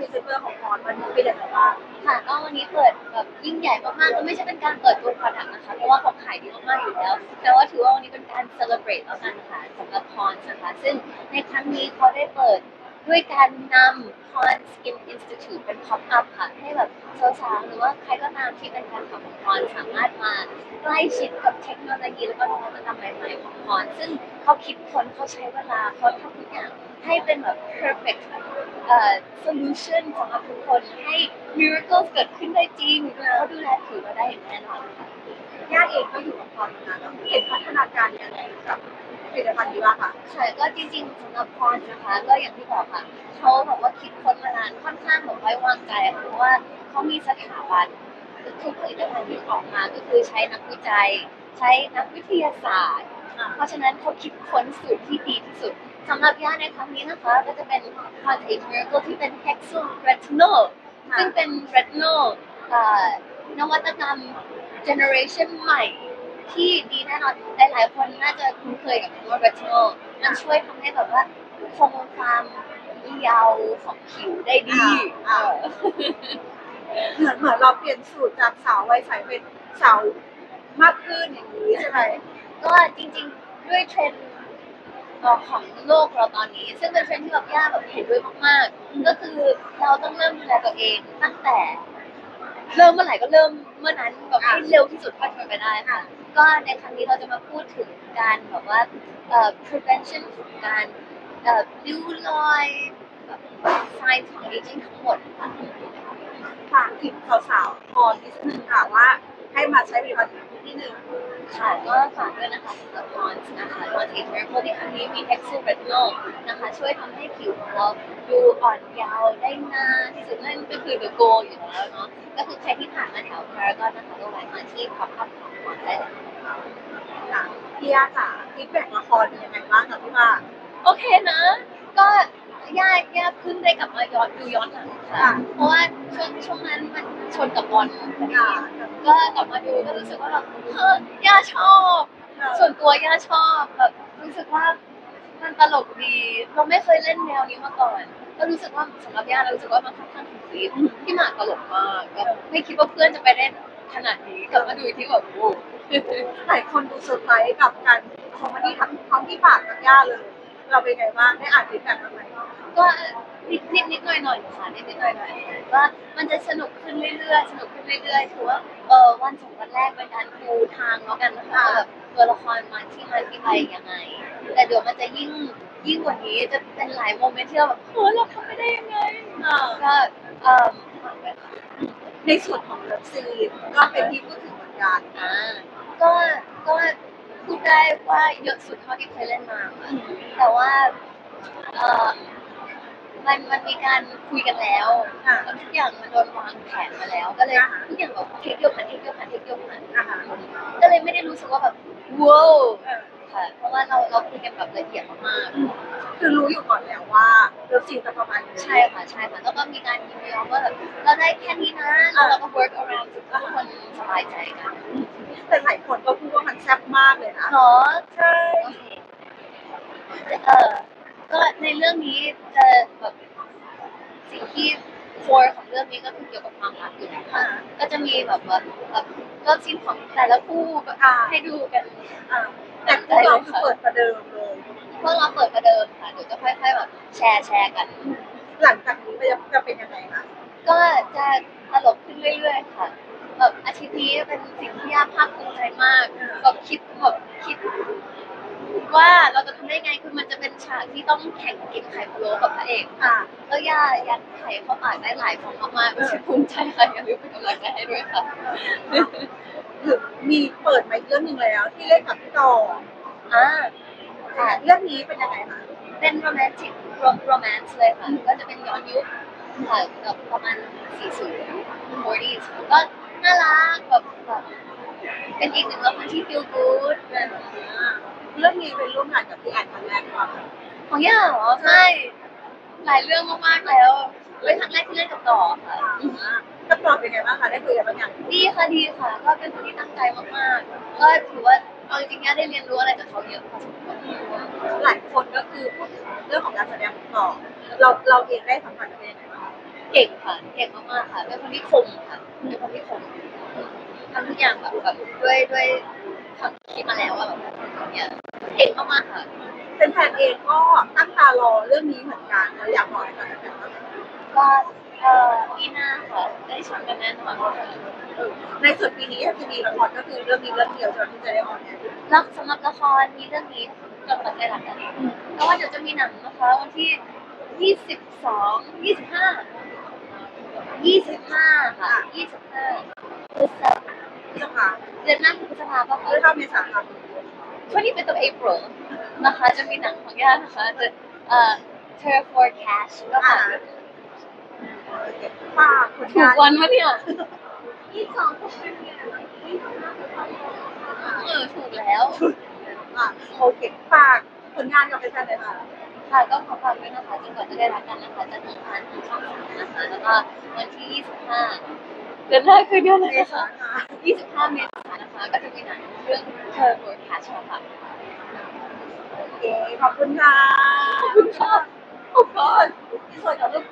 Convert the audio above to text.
พรีเซนเตอร์ของพรวันนี้เป็นยังไงบ้างค่ะก็วันนี้เปิดแบบยิ่งใหญ่มากๆก็ไม่ใช่เป็นการเปิดตัวผลิตนะคะ เพราะว่าเขาขายดีมากๆอยู่แล้ว แต่ว่าถือว่าวันนี้เป็นการเซเลบรตแล้วกันค่ะสำหรับพรนะคะ ซึ่งในครั้งนี้เขาได้เปิด ด้วยการนำ Pon Skin Institute เป็น pop up ค่ะให้แบบสาวๆหรือว่าใครก็ตามที่เป็นแฟนคลับของพรสามารถมาใกล้ชิดกับเทคโนโลยีแล้วก็นวัตกรรมใหม่ๆของพรซึ่งเขาคิดค้นเขาใช้เวลาเขาทำทุกอย่างให้เป็นแบบ perfect เอ่อ solution สำหรับทุกคนให้ miracles เกิดขึ้นได้จริงเขาดูแลผิวเราได้อย่างแน่นอนค่ะ ย่าเองก็อยู่กับพรมานานแล้วเห็นพัฒนาการยังไงกับผลิตภัณฑ์นี้บ้างคะค่ะก็จริงๆสำหรับพรนะคะก็อย่างที่บอกค่ะเขาบอกว่าคิดค้นมานานค่อนข้างแบบไว้วางใจค่ะเพราะว่าเขามีสถาบันทุกผลิตภัณฑ์ที่ออกมาก็คือใช้นักวิจัย ใช้นักวิทยาศาสตร์ เพราะฉะนั้นเขาคิดค้นสูตรที่ดีที่สุดสำหรับยาในครั้งนี้นะคะ ก็จะเป็น Contact Miracle ที่เป็น Hexal Retinol ซึ่งเป็น Retinol เอ่อนวัตกรรม generation ใหม่ที่ดีแน่นอนหลายๆคนน่าจะคุ้นเคยกับคำว่า retinol มันช่วยทำให้แบบว่าคงความเยาว์ของผิวได้ดีอ่า เหมือนเหมือนเราเปลี่ยนสูตรจากสาววัยใสเป็นสาวมากขึ้นอย่างนี้ใช่ไหมก็จริงๆด้วยเทรนด์เอ่อของโลกเราตอนนี้ ซึ่งเป็นเทรนด์ที่แบบย่าแบบเห็นด้วยมากๆ ก็คือเราต้องเริ่มดูแลตัวเองตั้งแต่ เริ่มเมื่อไหร่ก็เริ่มเมื่อนั้นแบบให้เร็วที่สุดเท่าที่เป็นไปได้ค่ะ ก็ในครั้งนี้เราจะมาพูดถึงการแบบว่าเอ่อ prevention ของการเอ่อริ้วรอยแบบ sign ของ aging ทั้งหมดค่ะ ฝากถึงสาวๆพรนิดนึงค่ะว่า ให้มาใช้ผลิตภัณฑ์ที่หนึ่งค่ะก็ฝากด้วยนะคะสำหรับ Pond's นะคะ Contact Miracle ที่ครั้งนี้มี Hexal Retinol นะคะ ช่วยทำให้ผิวของเราดูอ่อนเยาว์ได้นานที่สุดนั่นก็คือ the goal อยู่แล้วเนาะก็คือใครที่ผ่านมาแถวพารากอนนะคะก็แวะมาที่ pop up ของ Pond's ได้เลยค่ะพี่ย่าจ๋าฟีดแบ็กละครเป็นยังไงบ้างกับพี่ว่าโอเคนะ ก็ ยากยากขึ้นได้กลับมาย้อนดูย้อนหลังค่ะ เพราะว่าช่วงช่วงนั้นมันชนกับบอลพอดีก็กลับมาดูก็รู้สึกว่าแบบเฮ้ยย่าชอบ ส่วนตัวย่าชอบแบบรู้สึกว่ามันตลกดีเราไม่เคยเล่นแนวนี้มาก่อน ก็รู้สึกว่าสำหรับย่าเรารู้สึกว่ามันค่อนข้างถูกฟีดที่หมากตลกมากแบบไม่คิดว่าเพื่อนจะไปเล่นขนาดนี้กลับมาดูอีกที่แบบโอ้หลายคนดูเซอร์ไพรส์กับการคอมเมดี้ทั้งทั้งที่ฝากกับย่าเลย เราเป็นไงบ้างได้อ่านฟีดแบ็กบ้างไหม ก็นิดนิดนิดหน่อยหน่อยๆค่ะนิดนิดหน่อยหน่อยๆว่ามันจะสนุกขึ้นเรื่อยๆ สนุกขึ้นเรื่อยๆถือว่าเออวันสองวันแรกเป็นการปูทางแล้วกันนะคะว่าแบบตัวละครมาที่มาที่ไปยังไง แต่เดี๋ยวมันจะยิ่งยิ่งกว่านี้จะเป็นหลายโมเมนต์ที่เราแบบเฮ้ยเราทำไม่ได้ยังไงอ่าก็เอ่อในส่วนของเลิฟซีนก็เป็นที่พูดถึงเหมือนกันอ่าก็ก็พูดได้ว่าเยอะสุดเท่าที่เคยเล่นมาค่ะแต่ว่าเอ่อ มันมันมีการคุยกันแล้วค่ะแล้วทุกอย่างมันโดนวางแผนมาแล้ว ก็เลยทุกอย่างแบบเทคเดียวผ่านเทคเดียวผ่านเทคเดียวผ่านนะคะก็เลยไม่ได้รู้สึกว่าแบบว้าวเออค่ะ เพราะว่าเราเราคุยกันแบบละเอียดมากคือรู้อยู่ก่อนแล้วว่าเลิฟซีนจะประมาณนี้ๆใช่ค่ะใช่ค่ะแล้วก็มีการยินยอมว่าแบบเราได้แค่นี้นะแล้วเราก็ work around ทุกคนสบายใจกันแต่หลายคนก็พูดว่ามันแซ่บมากเลยนะ เนาะใช่ เออ ก็ในเรื่องนี้จะแบบสิ่งที่ core ของเรื่องนี้ก็คือเกี่ยวกับความรักอยู่แล้วค่ะก็จะมีแบบว่าแบบเลิฟซีนของแต่ละคู่แบบให้ดูกันอ่าแต่พวกเราคือเปิดประเดิมเลยพวกเราเปิดประเดิมค่ะเดี๋ยวจะค่อยๆแบบแชร์แชร์กัน หลังจากนี้จะจะเป็นยังไงคะก็จะตลกขึ้นเรื่อยๆค่ะแบบอาทิตย์นี้เป็นสิ่งที่ยากภาคภูมิใจมากแบบคิดแบบ ว่าเราจะทำได้ไงคือมันจะเป็นฉากที่ต้องแข่งกินไข่พะโล้กับพระเอกอ่าแล้วย่ายัดไข่เข้าปากได้หลายฟองมากๆรู้สึกภูมิใจค่ะอย่าลืมเป็นกำลังใจให้ด้วยค่ะถึงมีเปิดมาอีกเรื่องหนึ่งแล้ว ที่เล่นกับพี่ต่ออ่าค่ะเรื่องนี้เป็นยังไงคะเป็นโรแมนติกโรแมนต์เลยค่ะก็จะเป็นย้อนยุคค่ะแบบประมาณ40 40ก็น่ารักแบบแบบเป็นอีกหนึ่งละครที่ feel good แบบ เรื่องนี้เป็นร่วมงานกับพี่แอนครั้งแรกหรือเปล่าคะของย่าเหรอไม่หลายเรื่องมากๆแล้วเป็นครั้งแรกที่เล่นกับต่อค่ะอ่าก็ตอบเป็นไงบ้างคะได้คุยกันบ้างยังดีค่ะดีค่ะ ก็เป็นคนที่ตั้งใจมากๆก็ถือว่าเอาจริงๆย่าได้เรียนรู้อะไรจากเขาเยอะพอสมควรหลายคนก็คือพูดถึงเรื่องของการแสดงของต่อ เราเราเองได้สัมผัสกับเป็นยังไงบ้างคะเก่งค่ะเก่งมากๆค่ะเป็นคนที่คมค่ะเป็นคนที่คมทำทุกอย่างแบบแบบด้วยด้วย ความคิดมาแล้วอะแบบเนี่ยเก่งมากๆค่ะ เป็นแฟนเองก็ตั้งตารอเรื่องนี้เหมือนกันเราอยากบอกอะไรกับแฟนบ้างก็เอ่อปีหน้าค่ะได้ชมกันแน่นอนค่ะในส่วนปีนี้จะมีละครก็คือเรื่องนี้เรื่องเดียวที่จะได้ออนแอร์แล้วสำหรับละครมีเรื่องนี้กำลังได้รับกันแล้วว่าเดี๋ยวจะมีหนังนะคะวันที่ยี่สิบสองยี่สิบห้ายี่สิบห้าค่ะยี่สิบห้าพฤษภา พฤษภาเดือนหน้าคือพฤษภาปะคะเรื่องเข้าเมษาค่ะช่วงนี้เป็นตัว April นะคะจะมีหนังของย่านะคะ The เอ่อ Terror for Cash ก็อ่าค่ะฝากผลถูงากนวันวะเนี่ยยี่สองเออถูกแล้ว อะโอเคฝากผลงานกับแฟนๆเลยค่ะค่ะก็ขอฝากด้วยนะคะจนกว่าจะได้รักกันนะคะจะถึงพันทางช่องสามนะคะแล้วก็วันที่ 25 เดือนหน้าคือเดือนอะไรนะคะ25 เมษายนนะคะ ก็จะไปหนังเรื่องเธอโดยพาชอค่ะโอเคขอบคุณค่ะขอบคุณค่ะขอบคุณที่สวยกับลูก